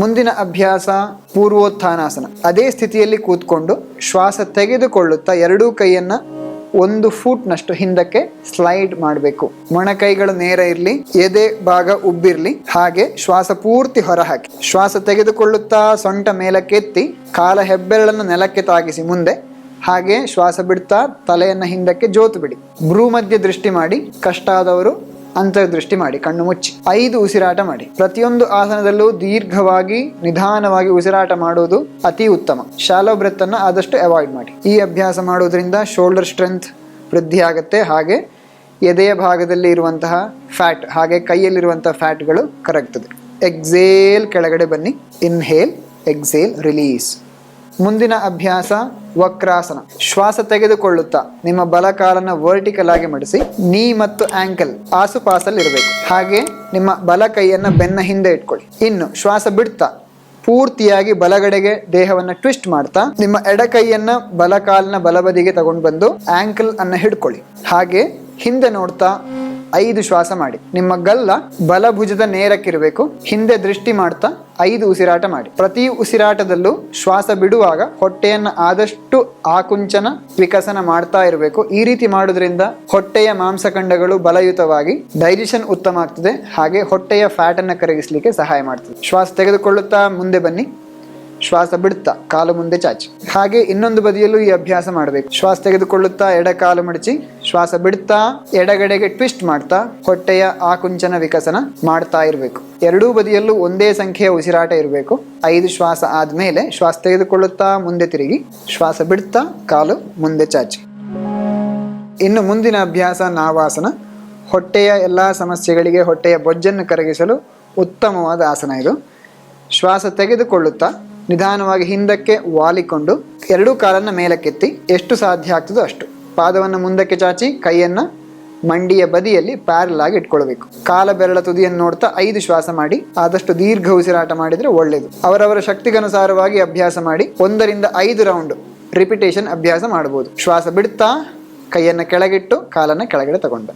ಮುಂದಿನ ಅಭ್ಯಾಸ ಪೂರ್ವೋತ್ಥಾನಾಸನ. ಅದೇ ಸ್ಥಿತಿಯಲ್ಲಿ ಕೂತ್ಕೊಂಡು ಶ್ವಾಸ ತೆಗೆದುಕೊಳ್ಳುತ್ತಾ ಎರಡೂ ಕೈಯನ್ನ ಒಂದು ಫೂಟ್ನಷ್ಟು ಹಿಂದಕ್ಕೆ ಸ್ಲೈಡ್ ಮಾಡಬೇಕು. ಮೊಣಕೈಗಳು ನೇರ ಇರಲಿ, ಎದೆ ಭಾಗ ಉಬ್ಬಿರಲಿ, ಹಾಗೆ ಶ್ವಾಸ ಪೂರ್ತಿ ಹೊರಹಾಕಿ. ಶ್ವಾಸ ತೆಗೆದುಕೊಳ್ಳುತ್ತಾ ಸೊಂಟ ಮೇಲಕ್ಕೆತ್ತಿ ಕಾಲ ಹೆಬ್ಬೆರಳನ್ನು ನೆಲಕ್ಕೆ ತಾಗಿಸಿ ಮುಂದೆ, ಹಾಗೆ ಶ್ವಾಸ ಬಿಡ್ತಾ ತಲೆಯನ್ನು ಹಿಂದಕ್ಕೆ ಜೋತು ಬಿಡಿ. ಭ್ರೂ ಮಧ್ಯ ದೃಷ್ಟಿ ಮಾಡಿ ಕಷ್ಟ ಆದವರು ಅಂತರ್ದೃಷ್ಟಿ ಮಾಡಿ, ಕಣ್ಣು ಮುಚ್ಚಿ. ಐದು ಉಸಿರಾಟ ಮಾಡಿ. ಪ್ರತಿಯೊಂದು ಆಸನದಲ್ಲೂ ದೀರ್ಘವಾಗಿ, ನಿಧಾನವಾಗಿ ಉಸಿರಾಟ ಮಾಡುವುದು ಅತಿ ಉತ್ತಮ. ಶಾಲೋ ಬ್ರೆತ್ ಅನ್ನು ಆದಷ್ಟು ಅವಾಯ್ಡ್ ಮಾಡಿ. ಈ ಅಭ್ಯಾಸ ಮಾಡುವುದರಿಂದ ಶೋಲ್ಡರ್ ಸ್ಟ್ರೆಂತ್ ವೃದ್ಧಿ ಆಗುತ್ತೆ ಹಾಗೆ ಎದೆಯ ಭಾಗದಲ್ಲಿ ಇರುವಂತಹ ಫ್ಯಾಟ್ ಹಾಗೆ ಕೈಯಲ್ಲಿರುವಂತಹ ಫ್ಯಾಟ್ಗಳು ಕರಗ್ತದೆ. ಎಕ್ಸೇಲ್ ಕೆಳಗಡೆ ಬನ್ನಿ. ಇನ್ಹೇಲ್ ಎಕ್ಸೇಲ್ ರಿಲೀಸ್ ಮುಂದಿನ ಅಭ್ಯಾಸ ವಕ್ರಾಸನ. ಶ್ವಾಸ ತೆಗೆದುಕೊಳ್ಳುತ್ತಾ ನಿಮ್ಮ ಬಲಕಾಲನ್ನು ವರ್ಟಿಕಲ್ ಆಗಿ ಮಡಿಸಿ ನೀ ಮತ್ತು ಆಂಕಲ್ ಆಸುಪಾಸಲ್ಲಿ ಇರಬೇಕು ಹಾಗೆ ನಿಮ್ಮ ಬಲ ಕೈಯನ್ನ ಬೆನ್ನ ಹಿಂದೆ ಇಟ್ಕೊಳ್ಳಿ. ಇನ್ನು ಶ್ವಾಸ ಬಿಡ್ತಾ, ಪೂರ್ತಿಯಾಗಿ ಬಲಗಡೆಗೆ ದೇಹವನ್ನ ಟ್ವಿಸ್ಟ್ ಮಾಡ್ತಾ, ನಿಮ್ಮ ಎಡ ಕೈಯನ್ನ ಬಲ ಕಾಲಿನ ಬಲಬದಿಗೆ ತಗೊಂಡು ಬಂದು ಆಂಕಲ್ ಅನ್ನ ಹಿಡ್ಕೊಳ್ಳಿ. ಹಾಗೆ ಹಿಂದೆ ನೋಡ್ತಾ ಐದು ಶ್ವಾಸ ಮಾಡಿ. ನಿಮ್ಮ ಗಲ್ಲ ಬಲಭುಜದ ನೇರಕ್ಕಿರಬೇಕು. ಹಿಂದೆ ದೃಷ್ಟಿ ಮಾಡ್ತಾ ಐದು ಉಸಿರಾಟ ಮಾಡಿ. ಪ್ರತಿ ಉಸಿರಾಟದಲ್ಲೂ ಶ್ವಾಸ ಬಿಡುವಾಗ ಹೊಟ್ಟೆಯನ್ನ ಆದಷ್ಟು ಆಕುಂಚನ ವಿಕಸನ ಮಾಡ್ತಾ ಇರಬೇಕು. ಈ ರೀತಿ ಮಾಡೋದ್ರಿಂದ ಹೊಟ್ಟೆಯ ಮಾಂಸಖಂಡಗಳು ಬಲಯುತವಾಗಿ ಡೈಜೆಷನ್ ಉತ್ತಮ ಆಗ್ತದೆ. ಹಾಗೆ ಹೊಟ್ಟೆಯ ಫ್ಯಾಟ್ ಅನ್ನ ಕರಗಿಸಲಿಕ್ಕೆ ಸಹಾಯ ಮಾಡ್ತದೆ. ಶ್ವಾಸ ತೆಗೆದುಕೊಳ್ಳುತ್ತಾ ಮುಂದೆ ಬನ್ನಿ. ಶ್ವಾಸ ಬಿಡುತ್ತಾ ಕಾಲು ಮುಂದೆ ಚಾಚಿ. ಹಾಗೆ ಇನ್ನೊಂದು ಬದಿಯಲ್ಲೂ ಈ ಅಭ್ಯಾಸ ಮಾಡಬೇಕು. ಶ್ವಾಸ ತೆಗೆದುಕೊಳ್ಳುತ್ತಾ ಎಡ ಕಾಲು ಮಡಚಿ, ಶ್ವಾಸ ಬಿಡುತ್ತಾ ಎಡಗಡೆಗೆ ಟ್ವಿಸ್ಟ್ ಮಾಡ್ತಾ, ಹೊಟ್ಟೆಯ ಆಕುಂಚನ ವಿಕಸನ ಮಾಡ್ತಾ ಇರಬೇಕು. ಎರಡೂ ಬದಿಯಲ್ಲೂ ಒಂದೇ ಸಂಖ್ಯೆಯ ಉಸಿರಾಟ ಇರಬೇಕು. ಐದು ಶ್ವಾಸ ಆದ್ಮೇಲೆ ಶ್ವಾಸ ತೆಗೆದುಕೊಳ್ಳುತ್ತಾ ಮುಂದೆ ತಿರುಗಿ, ಶ್ವಾಸ ಬಿಡುತ್ತಾ ಕಾಲು ಮುಂದೆ ಚಾಚಿ. ಇನ್ನು ಮುಂದಿನ ಅಭ್ಯಾಸ ನಾವಾಸನ. ಹೊಟ್ಟೆಯ ಎಲ್ಲ ಸಮಸ್ಯೆಗಳಿಗೆ ಹೊಟ್ಟೆಯ ಬೊಜ್ಜನ್ನು ಕರಗಿಸಲು ಉತ್ತಮವಾದ ಆಸನ ಇದು. ಶ್ವಾಸ ತೆಗೆದುಕೊಳ್ಳುತ್ತಾ ನಿಧಾನವಾಗಿ ಹಿಂದಕ್ಕೆ ವಾಲಿಕೊಂಡು ಎರಡೂ ಕಾಲನ್ನು ಮೇಲಕ್ಕೆತ್ತಿ ಎಷ್ಟು ಸಾಧ್ಯ ಆಗ್ತದೋ ಅಷ್ಟು. ಪಾದವನ್ನು ಮುಂದಕ್ಕೆ ಚಾಚಿ ಕೈಯನ್ನು ಮಂಡಿಯ ಬದಿಯಲ್ಲಿ ಪ್ಯಾರಲ್ ಆಗಿ ಇಟ್ಕೊಳ್ಬೇಕು. ಕಾಲ ಬೆರಳ ತುದಿಯನ್ನು ನೋಡ್ತಾ ಐದು ಶ್ವಾಸ ಮಾಡಿ, ಆದಷ್ಟು ದೀರ್ಘ ಉಸಿರಾಟ ಮಾಡಿದ್ರೆ ಒಳ್ಳೆಯದು ಅವರವರ ಶಕ್ತಿಗನುಸಾರವಾಗಿ ಅಭ್ಯಾಸ ಮಾಡಿ, ಒಂದರಿಂದ ಐದು ರೌಂಡ್ ರಿಪಿಟೇಷನ್ ಅಭ್ಯಾಸ ಮಾಡಬಹುದು ಶ್ವಾಸ ಬಿಡ್ತಾ ಕೈಯನ್ನು ಕೆಳಗಿಟ್ಟು ಕಾಲನ್ನು ಕೆಳಗಡೆ ತಗೊಂಡ.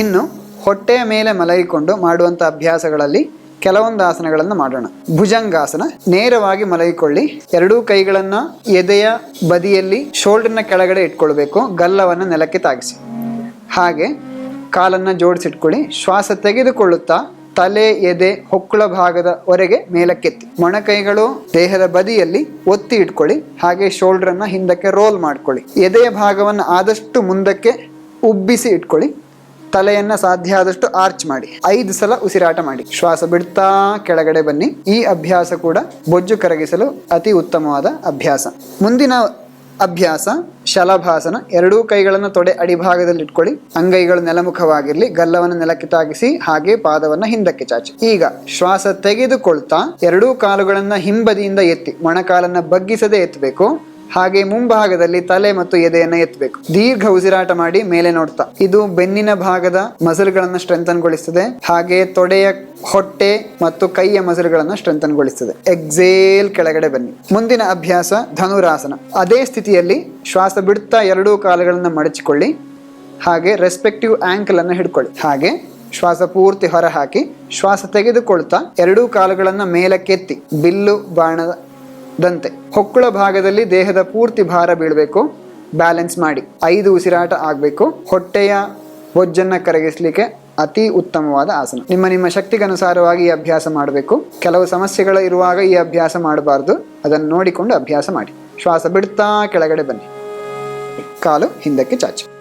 ಇನ್ನು ಹೊಟ್ಟೆಯ ಮೇಲೆ ಮಲಗಿಕೊಂಡು ಮಾಡುವಂಥ ಅಭ್ಯಾಸಗಳಲ್ಲಿ ಕೆಲವೊಂದು ಆಸನಗಳನ್ನು ಮಾಡೋಣ. ಭುಜಂಗಾಸನ, ನೇರವಾಗಿ ಮಲಗಿಕೊಳ್ಳಿ. ಎರಡೂ ಕೈಗಳನ್ನ ಎದೆಯ ಬದಿಯಲ್ಲಿ, ಶೋಲ್ಡರ್ನ ಕೆಳಗಡೆ ಇಟ್ಕೊಳ್ಬೇಕು. ಗಲ್ಲವನ್ನು ನೆಲಕ್ಕೆ ತಾಗಿಸಿ. ಹಾಗೆ ಕಾಲನ್ನು ಜೋಡಿಸಿಟ್ಕೊಳ್ಳಿ. ಶ್ವಾಸ ತೆಗೆದುಕೊಳ್ಳುತ್ತಾ ತಲೆ, ಎದೆ, ಹೊಕ್ಕುಳ ಭಾಗದವರೆಗೆ ಮೇಲಕ್ಕೆತ್ತಿ. ಮೊಣಕೈಗಳು ದೇಹದ ಬದಿಯಲ್ಲಿ ಒತ್ತಿ ಇಟ್ಕೊಳ್ಳಿ. ಹಾಗೆ ಶೋಲ್ಡರ್ ಅನ್ನ ಹಿಂದಕ್ಕೆ ರೋಲ್ ಮಾಡ್ಕೊಳ್ಳಿ. ಎದೆಯ ಭಾಗವನ್ನು ಆದಷ್ಟು ಮುಂದಕ್ಕೆ ಉಬ್ಬಿಸಿ ಇಟ್ಕೊಳ್ಳಿ. ತಲೆಯನ್ನ ಸಾಧ್ಯ ಆದಷ್ಟು ಆರ್ಚ್ ಮಾಡಿ, ಐದು ಸಲ ಉಸಿರಾಟ ಮಾಡಿ. ಶ್ವಾಸ ಬಿಡ್ತಾ ಕೆಳಗಡೆ ಬನ್ನಿ. ಈ ಅಭ್ಯಾಸ ಕೂಡ ಬೊಜ್ಜು ಕರಗಿಸಲು ಅತಿ ಉತ್ತಮವಾದ ಅಭ್ಯಾಸ. ಮುಂದಿನ ಅಭ್ಯಾಸ ಶಲಭಾಸನ. ಎರಡೂ ಕೈಗಳನ್ನು ತೊಡೆ ಅಡಿಭಾಗದಲ್ಲಿ ಇಟ್ಕೊಳ್ಳಿ. ಅಂಗೈಗಳು ನೆಲಮುಖವಾಗಿರಲಿ, ಗಲ್ಲವನ್ನು ನೆಲಕ್ಕೆ ತಾಗಿಸಿ ಹಾಗೆ ಪಾದವನ್ನು ಹಿಂದಕ್ಕೆ ಚಾಚಿ. ಈಗ ಶ್ವಾಸ ತೆಗೆದುಕೊಳ್ತಾ, ಎರಡೂ ಕಾಲುಗಳನ್ನ ಹಿಂಬದಿಯಿಂದ ಎತ್ತಿ, ಮೊಣಕಾಲನ್ನ ಬಗ್ಗಿಸದೆ ಎತ್ತಬೇಕು. ಹಾಗೆ ಮುಂಭಾಗದಲ್ಲಿ ತಲೆ ಮತ್ತು ಎದೆಯನ್ನ ಎತ್ತಬೇಕು ದೀರ್ಘ ಉಸಿರಾಟ ಮಾಡಿ ಮೇಲೆ ನೋಡ್ತಾ. ಇದು ಬೆನ್ನಿನ ಭಾಗದ ಮಸಲ್ಗಳನ್ನ ಸ್ಟ್ರೆಂಥನ್ಗೊಳಿಸ್ತದೆ. ಹಾಗೆ ತೊಡೆಯ ಹೊಟ್ಟೆ ಮತ್ತು ಕೈಯ ಮಸಲ್ಗಳನ್ನ ಸ್ಟ್ರೆಂಥನ್ಗೊಳಿಸ್ತದೆ. ಎಕ್ಸೇಲ್ ಕೆಳಗಡೆ ಬನ್ನಿ. ಮುಂದಿನ ಅಭ್ಯಾಸ ಧನುರಾಸನ. ಅದೇ ಸ್ಥಿತಿಯಲ್ಲಿ ಶ್ವಾಸ ಬಿಡುತ್ತಾ ಎರಡೂ ಕಾಲುಗಳನ್ನ ಮಡಚಿಕೊಳ್ಳಿ. ಹಾಗೆ ರೆಸ್ಪೆಕ್ಟಿವ್ ಆಂಕಲ್ ಅನ್ನು ಹಿಡ್ಕೊಳ್ಳಿ. ಹಾಗೆ ಶ್ವಾಸ ಪೂರ್ತಿ ಹೊರ ಹಾಕಿ ಶ್ವಾಸ ತೆಗೆದುಕೊಳ್ತಾ ಎರಡೂ ಕಾಲುಗಳನ್ನ ಮೇಲಕ್ಕೆತ್ತಿ. ಬಿಲ್ಲು ಬಾಣದ ದಂತೆ. ಹೊಕ್ಕುಳ ಭಾಗದಲ್ಲಿ ದೇಹದ ಪೂರ್ತಿ ಭಾರ ಬೀಳಬೇಕು. ಬ್ಯಾಲೆನ್ಸ್ ಮಾಡಿ. ಐದು ಉಸಿರಾಟ ಆಗಬೇಕು. ಹೊಟ್ಟೆಯ ಬೊಜ್ಜನ್ನ ಕರಗಿಸಲಿಕ್ಕೆ ಅತಿ ಉತ್ತಮವಾದ ಆಸನ. ನಿಮ್ಮ ನಿಮ್ಮ ಶಕ್ತಿಗನುಸಾರವಾಗಿ ಈ ಅಭ್ಯಾಸ ಮಾಡಬೇಕು. ಕೆಲವು ಸಮಸ್ಯೆಗಳು ಇರುವಾಗ ಈ ಅಭ್ಯಾಸ ಮಾಡಬಾರ್ದು. ಅದನ್ನು ನೋಡಿಕೊಂಡು ಅಭ್ಯಾಸ ಮಾಡಿ. ಶ್ವಾಸ ಬಿಡ್ತಾ ಕೆಳಗಡೆ ಬನ್ನಿ. ಕಾಲು ಹಿಂದಕ್ಕೆ ಚಾಚಿ.